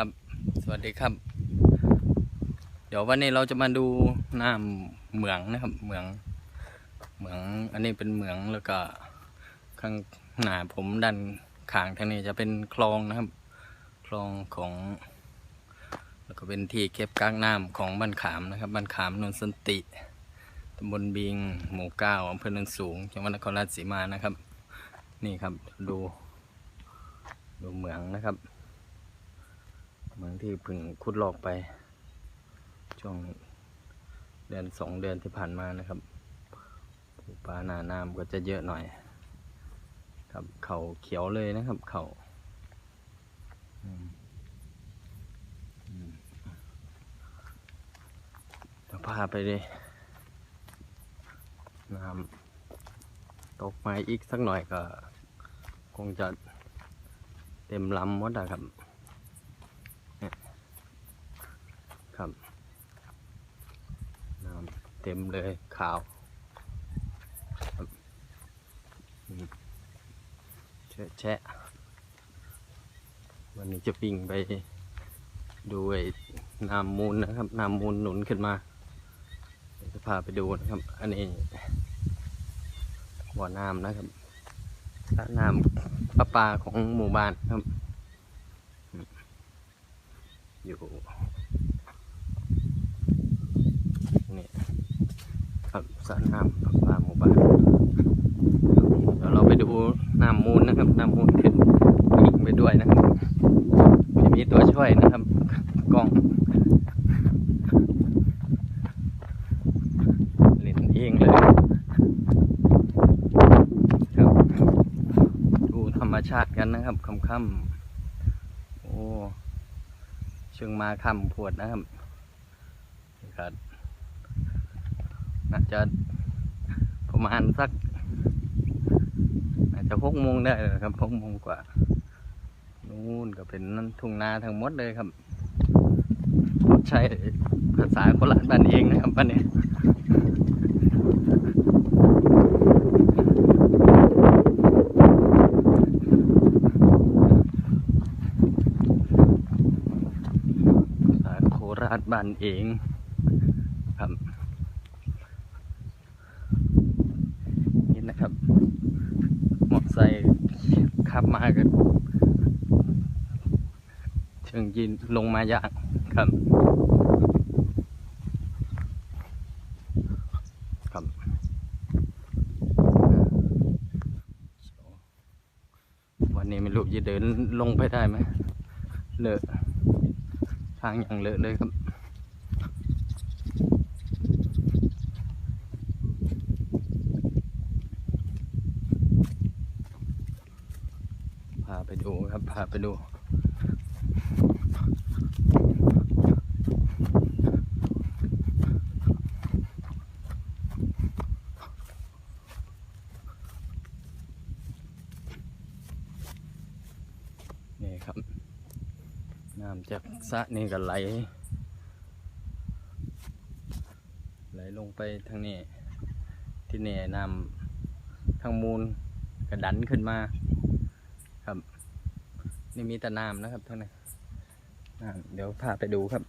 ครับ สวัสดีครับ เดี๋ยววันนี้เราจะมาดูน้ำเหมืองนะครับ เหมือง เหมือง อันนี้เป็นเหมืองแล้วก็ข้างหน้าผมด้านข้างทางนี้จะเป็นคลองนะครับ คลองของ แล้วก็เป็นที่เก็บกักน้ำของบ้านขามนะครับ บ้านขามนนสันติตำบลบิง หมู่เก้าอำเภอเนินสูง จังหวัดนครราชสีมานะครับ นี่ครับ ดู ดูเหมืองนะครับ เหมืองที่เพึ่งขุดลอกไป ช่วงเดือนสองเดือนที่ผ่านมานะครับปูปลาหนาน้ำก็จะเยอะหน่อย ครับเขาเขียวเลยนะครับ เขาอืมอืมเดี๋ยวพาไปเลยน้ำตกมาอีกสักหน่อยก็ คงจะเต็มลำหมดอะครับ ครับน้ำเต็มเลยขาวครับอืมเชอะแชะวันนี้จะวิ่งไปดูไอ้น้ำมูลนะครับน้ำมูลหนุนขึ้นมาจะพาไปดูนะครับ อันนี้บ่อน้ำนะครับสระน้ำประปาของหมู่บ้านครับ อยู่ นี่ ครับสระน้ำประปาหมู่บ้านเดี๋ยวเราไปดูน้ำมูลนะครับน้ำมูลขึ้นวิ่งไปด้วยนะครับไม่มีตัวช่วยนะครับกล้องเล่นเองเลยครับดูธรรมชาติกันนะครับค่ำๆโอ้เชิงมาค่ำพวดนะครับครับ น่าจะประมาณสักอาจจะหกโมงได้ครับหกโมงกว่านู่นก็เป็นนั่นทุ่งนาทั้งหมดเลยครับใช้ภาษาโคราชบ้านเองนะครับบ้านนี้ภาษาโคราชบ้านเองครับนี่นะครับมอเตอร์ไซค์ ขับมากันเชิงยินลงมายากครับครับวันนี้ไม่รู้จะเดินลงไปได้ไหมเลอะทางอย่างเลอะเลยครับ พาไปดูครับ พาไปดู นี่ครับ น้ำจากสระนี่ก็ไหล ไหลลงไปทางนี้ ที่นี่น้ำทางมูลกระดันขึ้นมา ครับ นี่มีแต่น้ำนะครับท่านนี้นเดี๋ยวพาไปดูครับ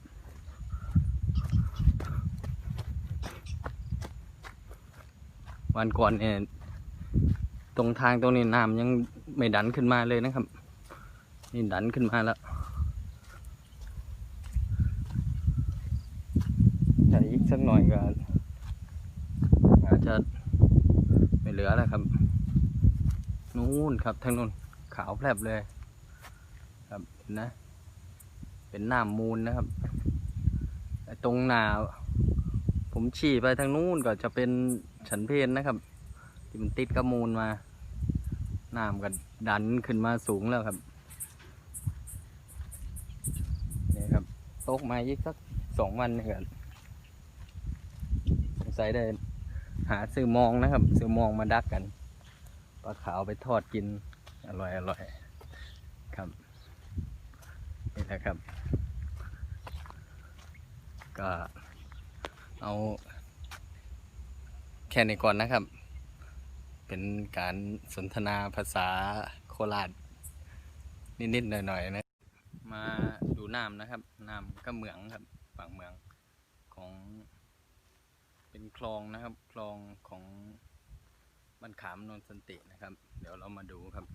วันก่อนเนี่ยตรงทางตรงนี้น้ำยังไม่ดันขึ้นมาเลยนะครับ นี่ดันขึ้นมาแล้วแต่อีกสักหน่อยก็อาจจะไม่เหลือแล้วครับ นู่นครับทางนู้น ขาวแผลบเลย ครับเห็นนะ เป็นหน้ำมูลนะครับตรงหนาผมฉี่ไปทางนู้นก็จะเป็นฉันเพนนะครับ ที่มันติดกับมูลมาน้ำก็ดันขึ้นมาสูงแล้วครับนี่ครับตกมาอีกสักสองวันนี่กันสงสัยได้หาซื้อมองนะครับ ซื้อมองมาดักกันปลาขาวไปทอดกิน อร่อยอร่อยครับนี่แหละครับ ก็เอาแค่นี้ก่อนนะครับ เป็นการสนทนาภาษาโคราชนิดๆหน่อยๆนะ มาดูน้ำนะครับน้ำก็เหมืองครับปากเมืองของ เป็นคลองนะครับ คลองของบ้านขามนนสันตินะครับ เดี๋ยวเรามาดูครับ